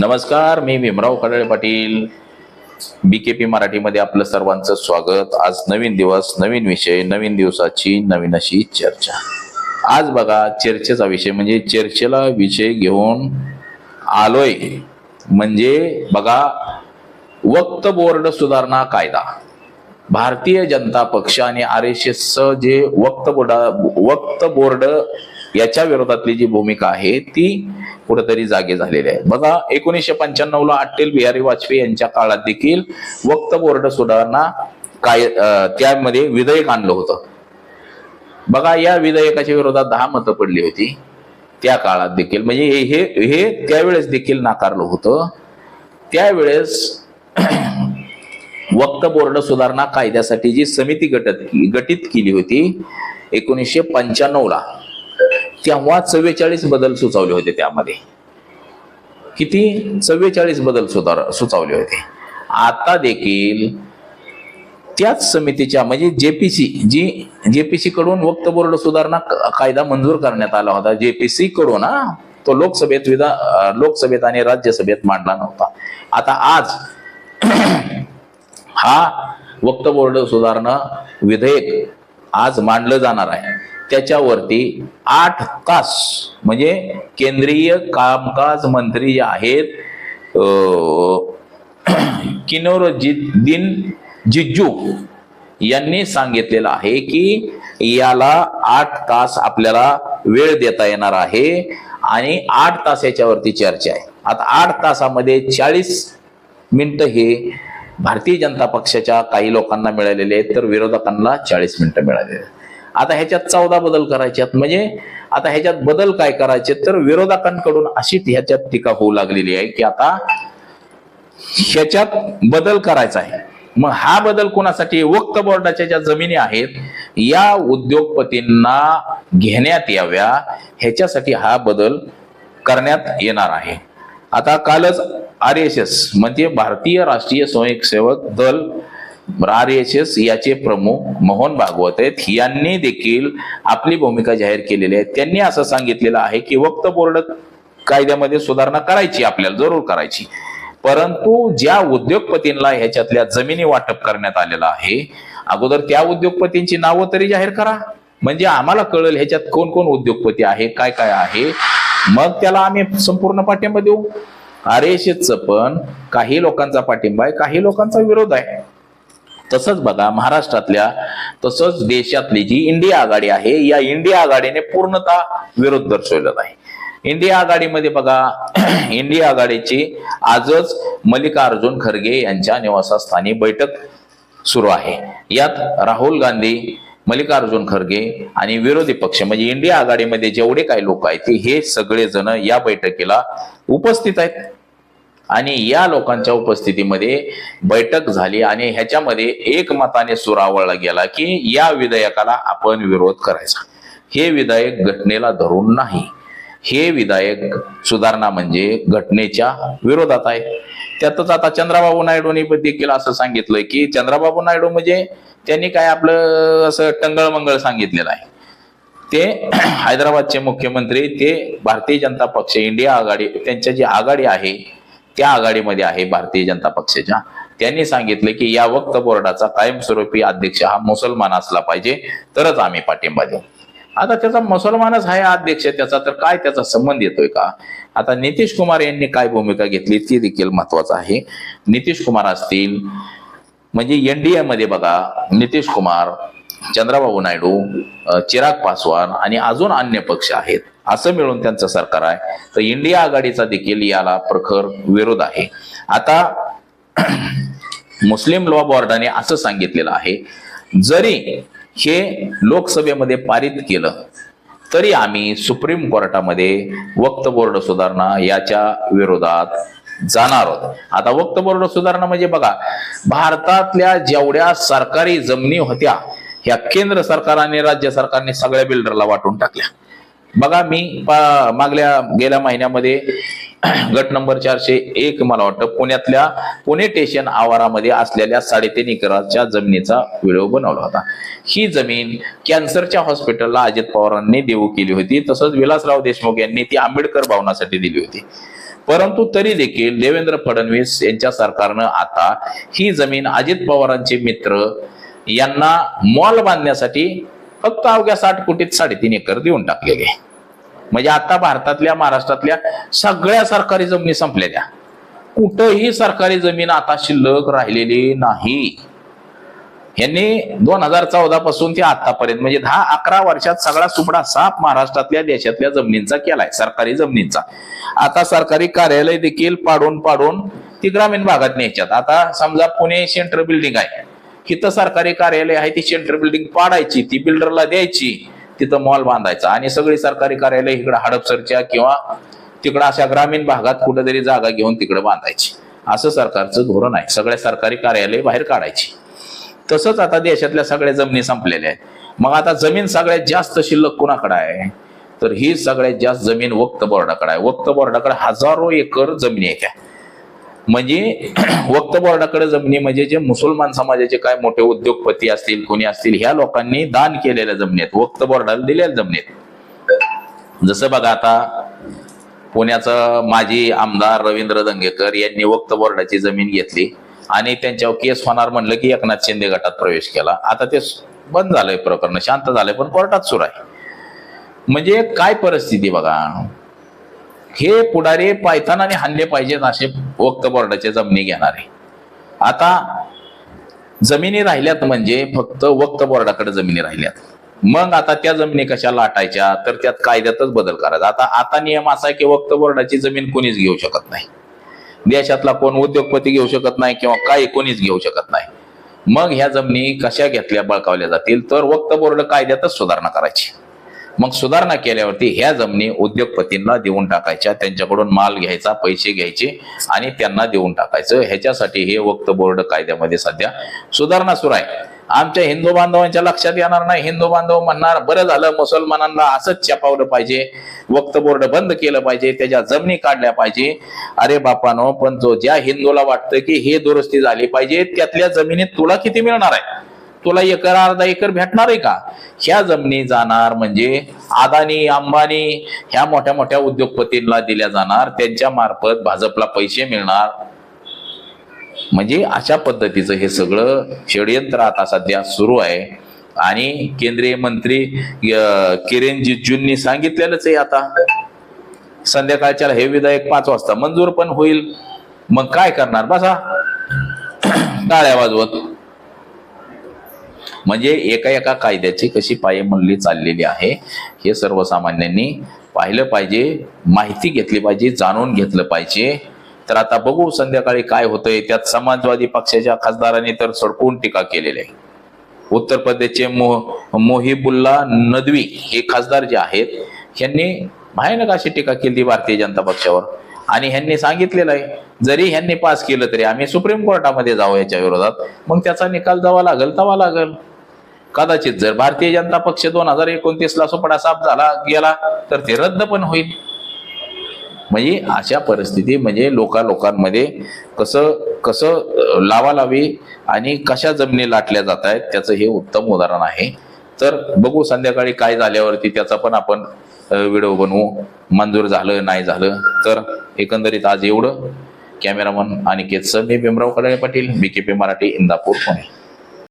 नमस्कार मी Bhimrao Khadle Patil. B K P मराठीमध्ये आपलं सर्वांचं स्वागत. आज नवीन दिवस नवीन विषय नवीन दिवसाची नवीन अशी चर्चा. आज बघा चर्चेचा विषय म्हणजे चर्चेला विषय घेऊन आलोय. म्हणजे बघा वक्त बोर्ड सुधारणा कायदा. भारतीय जनता पक्ष आणि आर एस एस जे वक्त बोर्ड वक्त बोर्ड याच्या विरोधातली जी भूमिका आहे ती कुठेतरी जागे झालेली आहे. बघा एकोणीसशे पंच्याण्णव ला अटल बिहारी वाजपेयी यांच्या काळात देखील वक्त बोर्ड सुधारणा काय त्यामध्ये विधेयक आणलं होतं. बघा या विधेयकाच्या विरोधात दहा मतं पडली होती. त्या काळात देखील म्हणजे हे हे- हे त्यावेळेस देखील नाकारलं होतं. त्यावेळेस वक्त बोर्ड सुधारणा कायद्यासाठी जी समिती गटत गठीत केली होती एकोणीसशे पंच्याण्णव ला तेव्हा चव्वेचाळीस बदल सुचवले होते त्यामध्ये. किती? चव्वेचाळीस बदल सुधार सुचवले होते. आता देखील त्याच समितीच्या म्हणजे जेपीसी जी जेपीसी कडून वक्त बोर्ड सुधारणा कायदा मंजूर करण्यात आला होता. जेपीसी कडून तो लोकसभेत विधा लोकसभेत आणि राज्यसभेत मांडला नव्हता. आता आज हा वक्त बोर्ड सुधारणा विधेयक आज मांडलं जाणार आहे. त्याच्यावरती आठ तास म्हणजे केंद्रीय कामकाज मंत्री जे आहेत किनोरजिद्दीन जिज्जू यांनी सांगितलेलं आहे की याला आठ तास आपल्याला वेळ देता येणार आहे आणि आठ तास याच्यावरती चर्चा आहे. आता आठ तासामध्ये चाळीस मिनिटं हे भारतीय जनता पक्षाच्या काही लोकांना मिळालेले आहेत तर विरोधकांना चाळीस मिनिटं मिळालेली आहेत. आता ह्याच्यात चौदा बदल करायचे म्हणजे आता ह्याच्यात बदल काय करायचे तर विरोधकांकडून अशी ह्याच्यात टीका होऊ लागलेली आहे की आता ह्याच्यात बदल करायचा आहे. मग हा बदल कोणासाठी वक्त बोर्डाच्या ज्या जमिनी आहेत या उद्योगपतींना घेण्यात याव्या. ह्याच्यासाठी हा बदल करण्यात येणार आहे. आता कालच आर एस एस म्हणजे भारतीय राष्ट्रीय स्वयंसेवक दल आर एस एस याचे प्रमुख मोहन भागवत आहेत. यांनी देखील आपली भूमिका जाहीर केलेली आहे. त्यांनी असं सांगितलेलं आहे की वक्त बोर्ड कायद्यामध्ये सुधारणा करायची आपल्याला जरूर करायची. परंतु ज्या उद्योगपतींना ह्याच्यातल्या जमिनी वाटप करण्यात आलेलं आहे अगोदर त्या उद्योगपतींची नावं तरी जाहीर करा. म्हणजे आम्हाला कळेल ह्याच्यात कोण कोण उद्योगपती आहे काय काय आहे. मग त्याला आम्ही संपूर्ण पाठिंबा देऊ. आर एस पण काही लोकांचा पाठिंबा आहे काही लोकांचा विरोध आहे. तसंच बघा महाराष्ट्रातल्या तसंच देशातली जी इंडिया आघाडी आहे या इंडिया आघाडीने पूर्णतः विरोध दर्शवलेला आहे. इंडिया आघाडीमध्ये बघा इंडिया आघाडीची आजच मल्लिकार्जुन खरगे यांच्या निवासस्थानी बैठक सुरू आहे. यात राहुल गांधी मल्लिकार्जुन खरगे आणि विरोधी पक्ष म्हणजे इंडिया आघाडीमध्ये जेवढे काही लोक आहेत ते हे सगळेजण या बैठकीला उपस्थित आहेत. आणि या लोकांच्या उपस्थितीमध्ये बैठक झाली आणि ह्याच्यामध्ये एकमताने सुरावळला गेला की या विधेयकाला आपण विरोध करायचा. हे विधेयक घटनेला धरून नाही. हे विधायक सुधारणा म्हणजे घटनेच्या विरोधात आहे. त्यातच आता चंद्राबाबू नायडूंनी पण देखील असं सांगितलंय की चंद्राबाबू नायडू म्हणजे त्यांनी काय आपलं असं टंगळमंगळ सांगितलेलं आहे. ते हैदराबादचे मुख्यमंत्री ते भारतीय जनता पक्ष इंडिया आघाडी त्यांच्या जी आघाडी आहे त्या आघाडीमध्ये आहे भारतीय जनता पक्षाच्या. त्यांनी सांगितले की या वक्त बोर्डाचा कायमस्वरूपी अध्यक्ष हा मुसलमान असला पाहिजे तरच आम्ही पाठिंबा देऊ. आता त्याचा मुसलमानच आहे अध्यक्ष त्याचा तर काय त्याचा संबंध येतोय का? आता नितीश कुमार यांनी काय भूमिका घेतली ती देखील महत्वाचं आहे. नितीश कुमार असतील म्हणजे एनडीए मध्ये बघा नितीश कुमार चंद्राबाबू नायडू चिराग पासवान आणि अजून अन्य पक्ष आहेत. असं मिळून त्यांचं सरकार आहे. तर इंडिया आघाडीचा देखील याला प्रखर विरोध आहे. आता मुस्लिम लॉ बोर्डाने असं सांगितलेलं आहे जरी हे लोकसभेमध्ये पारित केलं. तरी आम्ही सुप्रीम कोर्टामध्ये वक्त बोर्ड सुधारणा याच्या विरोधात जाणार आहोत. आता वक्त बोर्ड सुधारणा म्हणजे बघा भारतातल्या जेवढ्या सरकारी जमिनी होत्या ह्या केंद्र सरकारने राज्य सरकारने सगळ्या बिल्डरला वाटून टाकल्या. बघा मी मागल्या गेल्या महिन्यामध्ये गट नंबर चारशे एक मला वाटतं पुण्यातल्या पुणे स्टेशन आवारामध्ये असलेल्या साडेतीन एकराच्या जमिनीचा व्हिडिओ बनवला होता. ही जमीन कॅन्सरच्या हॉस्पिटलला अजित पवारांनी देऊ केली होती. तसंच विलासराव देशमुख यांनी ती आंबेडकर भवनासाठी दिली होती. परंतु तरी देखील देवेंद्र फडणवीस यांच्या सरकारनं आता ही जमीन अजित पवारांचे मित्र यांना मॉल बांधण्यासाठी फक्त अवघ्या साठ कोटीत साडेतीन एकर देऊन टाकलेले आहे. म्हणजे आता भारतातल्या महाराष्ट्रातल्या सगळ्या सरकारी जमिनी संपलेल्या कुठंही सरकारी जमीन आता शिल्लक राहिलेली नाही. यांनी दोन हजार चौदा पासून ते आतापर्यंत म्हणजे दहा अकरा वर्षात सगळा सुपडा साफ महाराष्ट्रातल्या देशातल्या जमिनींचा केलाय सरकारी जमिनींचा. आता सरकारी कार्यालय देखील पाडून पाडून ती ग्रामीण भागात न्यायच्यात. आता समजा पुणे सेंट्रल बिल्डिंग आहे. तिथं सरकारी कार्यालय आहे ती सेंट्रल बिल्डिंग पाडायची ती बिल्डरला द्यायची. तिथं मॉल बांधायचा. आणि सगळी सरकारी कार्यालय इकडे हडपसरच्या किंवा तिकडं अशा ग्रामीण भागात कुठेतरी जागा घेऊन तिकडे बांधायची. असं सरकारचं धोरण आहे. सगळ्या सरकारी कार्यालय बाहेर काढायची. तसंच आता देशातल्या सगळ्या जमिनी संपलेल्या आहेत. मग आता जमीन सगळ्यात जास्त शिल्लक कुणाकडे आहे? तर ही सगळ्यात जास्त जमीन वक्त बोर्डाकडे आहे. वक्त बोर्डाकडे हजारो एकर जमिनी आहे त्या. म्हणजे वक्त बोर्डाकडे जमिनी म्हणजे जे मुसलमान समाजाचे काय मोठे उद्योगपती असतील कोणी असतील ह्या लोकांनी दान केलेल्या जमिनीत वक्त बोर्डाला दिलेल्या जमिनीत. जसं बघा आता पुण्याचं माजी आमदार रवींद्र दंगेकर यांनी वक्त बोर्डाची जमीन घेतली आणि त्यांच्यावर केस होणार म्हणलं की एकनाथ शिंदे गटात प्रवेश केला. आता ते बंद झालंय प्रकरण शांत झालंय पण कोर्टात सुरू आहे. म्हणजे काय परिस्थिती बघा? हे पुढारे पायथानाने हानले पाहिजेत असे वक्त बोर्डाचे जमिनी घेणारे. आता जमिनी राहिल्यात म्हणजे फक्त वक्त बोर्डाकडे जमिनी राहिल्यात. मग आता त्या जमिनी कशा लाटायच्या? तर त्यात कायद्यातच बदल करायचा. आता आता नियम असा आहे की वक्त बोर्डाची जमीन कोणीच घेऊ शकत नाही. देशातला कोण उद्योगपती घेऊ शकत नाही किंवा काय कोणीच घेऊ शकत नाही. मग ह्या जमिनी कशा घेतल्या बळकावल्या जातील? तर वक्त बोर्ड कायद्यातच सुधारणा करायची. मग सुधारणा केल्यावरती ह्या जमिनी उद्योगपतींना देऊन टाकायच्या त्यांच्याकडून माल घ्यायचा पैसे घ्यायचे आणि त्यांना देऊन टाकायचं. ह्याच्यासाठी हे वक्त बोर्ड कायद्यामध्ये सध्या सुधारणा सुरू आहे. आमच्या हिंदू बांधवांच्या लक्षात येणार नाही. हिंदू बांधव म्हणणार बरं झालं मुसलमानांना असंच छापावलं पाहिजे वक्त बोर्ड बंद केलं पाहिजे त्याच्या जमिनी काढल्या पाहिजे. अरे बापानो पण जो ज्या हिंदूला वाटतं की हे दुरुस्ती झाली पाहिजे त्यातल्या जमिनीत तुला किती मिळणार आहे? तुला एकर अर्धा एकर भेटणार आहे का? ह्या जमिनी जाणार म्हणजे अदानी अंबानी ह्या मोठ्या मोठ्या उद्योगपतींना दिल्या जाणार. त्यांच्या मार्फत भाजपला पैसे मिळणार. म्हणजे अशा पद्धतीचं हे सगळं षडयंत्र आता सध्या सुरू आहे. आणि केंद्रीय मंत्री किरेन रिजिजूंनी सांगितलेलंच आहे आता. संध्याकाळच्या हे विधायक पाच वाजता मंजूर पण होईल. मग काय करणार? बसा. टाळ्या वाजवत. म्हणजे एका एका कायद्याची कशी पायमल्ली चाललेली आहे हे सर्वसामान्यांनी पाहिलं पाहिजे माहिती घेतली पाहिजे जाणून घेतलं पाहिजे. तर आता बघू संध्याकाळी काय होतंय. त्यात समाजवादी पक्षाच्या खासदारांनी तर सडकून टीका केलेली आहे. उत्तर प्रदेशचे मो मोहिबुल्ला नदवी हे खासदार जे आहेत यांनी भयानक अशी टीका केली भारतीय जनता पक्षावर. आणि ह्यांनी सांगितलेलं आहे जरी ह्यांनी पास केलं तरी आम्ही सुप्रीम कोर्टामध्ये जाऊ याच्या विरोधात मग त्याचा निकाल जावा लागेल तवा लागेल. कदाचित जर भारतीय जनता पक्ष दोन हजार एकोणतीस ला सुपडा साफ झाला गेला तर ते रद्द पण होईल. म्हणजे अशा परिस्थिती म्हणजे लोका लोकांमध्ये कसं कसं लावा लावालावी आणि कशा जमिनी लाटल्या जात आहेत त्याचं हे उत्तम उदाहरण आहे. तर बघू संध्याकाळी काय झाल्यावरती त्याचा पण आपण व्हिडिओ बनवू. मंजूर झालं नाही झालं तर एकंदरीत आज एवढं. कॅमेरामन अनिकेत सर मी Bhimrao Kadale Patil B K P Marathi Indapur Pune.